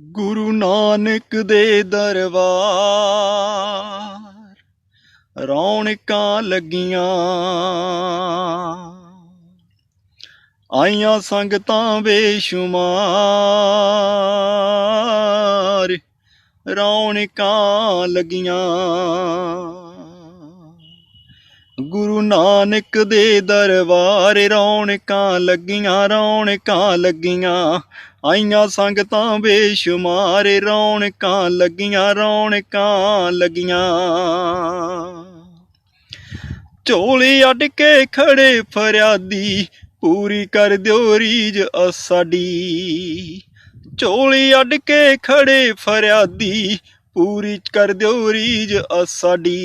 ਗੁਰੂ ਨਾਨਕ ਦੇ ਦਰਬਾਰ, ਰੌਣਕਾਂ ਲੱਗੀਆਂ। ਆਈਆਂ ਸੰਗਤਾਂ ਬੇਸ਼ੁਮਾਰ, ਰੌਣਕਾਂ ਲੱਗੀਆਂ। ਗੁਰੂ ਨਾਨਕ ਦੇ ਦਰਬਾਰ, ਰੌਣਕਾਂ ਲੱਗੀਆਂ ਰੌਣਕਾਂ ਲੱਗੀਆਂ। ਆਈਆਂ ਸੰਗਤਾਂ ਬੇਸ਼ੁਮਾਰ, ਰੌਣਕਾਂ ਲੱਗੀਆਂ ਰੌਣਕਾਂ ਲੱਗੀਆਂ। ਝੋਲੀ ਅੱਡ ਕੇ ਖੜੇ ਫਰਿਆਦੀ, ਪੂਰੀ ਕਰ ਦਿਓ ਰੀਜ ਸਾਡੀ ਝੋਲੀ ਅੱਡ ਕੇ ਖੜੇ ਫਰਿਆਦੀ, ਪੂਰੀ ਕਰ ਦਿਓ ਰੀਜ਼ ਸਾਡੀ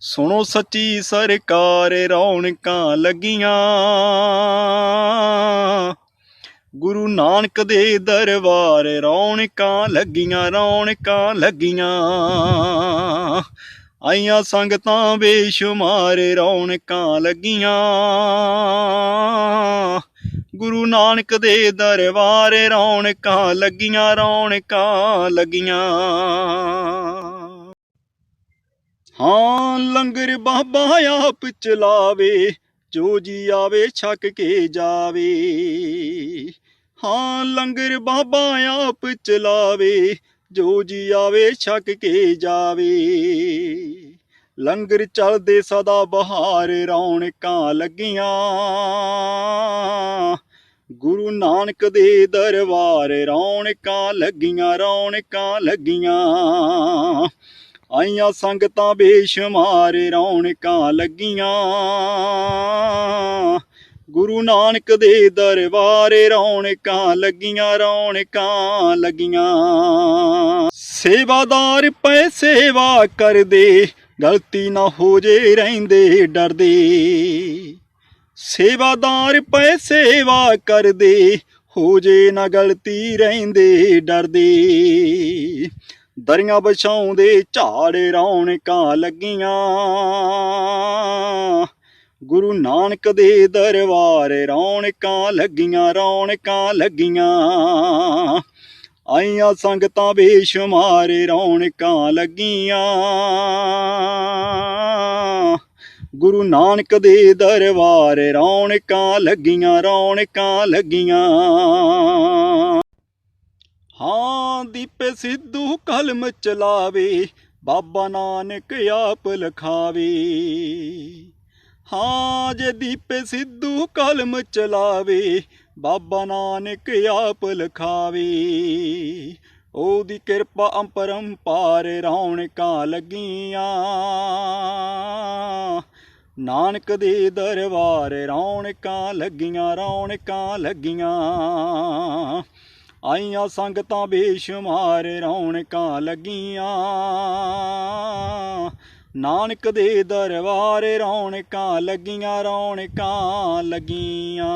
ਸੁਣੋ ਸੱਚੀ ਸਰਕਾਰ, ਰੌਣਕਾਂ ਲੱਗੀਆਂ। ਗੁਰੂ ਨਾਨਕ ਦੇ ਦਰਬਾਰ ਰੌਣਕਾਂ ਲੱਗੀਆਂ ਰੌਣਕਾਂ ਲੱਗੀਆਂ। ਆਈਆਂ ਸੰਗਤਾਂ ਬੇਸ਼ੁਮਾਰ ਰੌਣਕਾਂ ਲੱਗੀਆਂ। ਗੁਰੂ ਨਾਨਕ ਦੇ ਦਰਬਾਰ ਰੌਣਕਾਂ ਲੱਗੀਆਂ ਰੌਣਕਾਂ ਲੱਗੀਆਂ। ਹਾਂ, ਲੰਗਰ ਬਾਬਾ ਆਪ ਚਲਾਵੇ, ਜੋ ਜੀ ਆਵੇ, ਛਕ ਕੇ ਜਾਵੇ। ਹਾਂ, ਲੰਗਰ ਬਾਬਾ ਆਪ ਚਲਾਵੇ, ਜੋ ਜੀ ਆਵੇ ਛਕ ਕੇ ਜਾਵੇ। ਲੰਗਰ ਚੱਲਦੇ ਸਦਾ ਬਹਾਰ ਰੌਣਕਾਂ ਲੱਗੀਆਂ। ਗੁਰੂ ਨਾਨਕ ਦੇ ਦਰਬਾਰ ਰੌਣਕਾਂ ਲੱਗੀਆਂ ਰੌਣਕਾਂ ਲੱਗੀਆਂ। ਆਈਆਂ ਸੰਗਤਾਂ ਬੇਸ਼ੁਮਾਰ ਰੌਣਕਾਂ ਲੱਗੀਆਂ। ਗੁਰੂ ਨਾਨਕ ਦੇ ਦਰਬਾਰੇ ਰੌਣਕਾਂ ਲੱਗੀਆਂ ਰੌਣਕਾਂ ਲੱਗੀਆਂ। ਸੇਵਾਦਾਰ ਪੈ ਸੇਵਾ ਕਰਦੇ, ਗਲਤੀ ਨਾ ਹੋ ਜੇ ਰਹਿੰਦੇ, ਡਰਦੇ। ਸੇਵਾਦਾਰ ਪੈ ਸੇਵਾ ਕਰਦੇ, ਹੋ ਜੇ ਨਾ ਗਲਤੀ ਰਹਿੰਦੇ, ਡਰਦੇ। ਦਰੀਆਂ ਵਿਛਾਉਂਦੇ ਝਾੜ ਰੌਣਕਾਂ ਲੱਗੀਆਂ। ਗੁਰੂ ਨਾਨਕ ਦੇ ਦਰਬਾਰ ਰੌਣਕਾਂ ਲੱਗੀਆਂ ਰੌਣਕਾਂ ਲੱਗੀਆਂ। ਆਈਆਂ ਸੰਗਤਾਂ ਬੇਸ਼ੁਮਾਰ ਰੌਣਕਾਂ ਲੱਗੀਆਂ। ਗੁਰੂ ਨਾਨਕ ਦੇ ਦਰਬਾਰ ਰੌਣਕਾਂ ਲੱਗੀਆਂ ਰੌਣਕਾਂ ਲੱਗੀਆਂ। ਹਾਂ, ਦੀਪੇ ਸਿੱਧੂ ਕਲਮ ਚਲਾਵੇ, ਬਾਬਾ ਨਾਨਕ ਆਪ ਲਖਾਵੇ। ਹਾਂ, ਜੇ ਦੀਪੇ ਸਿੱਧੂ ਕਲਮ ਚਲਾਵੇ, ਬਾਬਾ ਨਾਨਕ ਆਪ ਲਖਾਵੇ। ਉਹਦੀ ਕਿਰਪਾ ਅੰਪਰੰਪਾਰ ਰੌਣਕਾਂ ਲੱਗੀਆਂ। ਨਾਨਕ ਦੇ ਦਰਬਾਰ ਰੌਣਕਾਂ ਲੱਗੀਆਂ ਰੌਣਕਾਂ ਲੱਗੀਆਂ। ਆਈਆਂ ਸੰਗਤਾਂ ਬੇਸ਼ੁਮਾਰ ਰੌਣਕਾਂ ਲੱਗੀਆਂ। ਨਾਨਕ ਦੇ ਦਰਬਾਰ ਰੌਣਕਾਂ ਲੱਗੀਆਂ ਰੌਣਕਾਂ ਲੱਗੀਆਂ।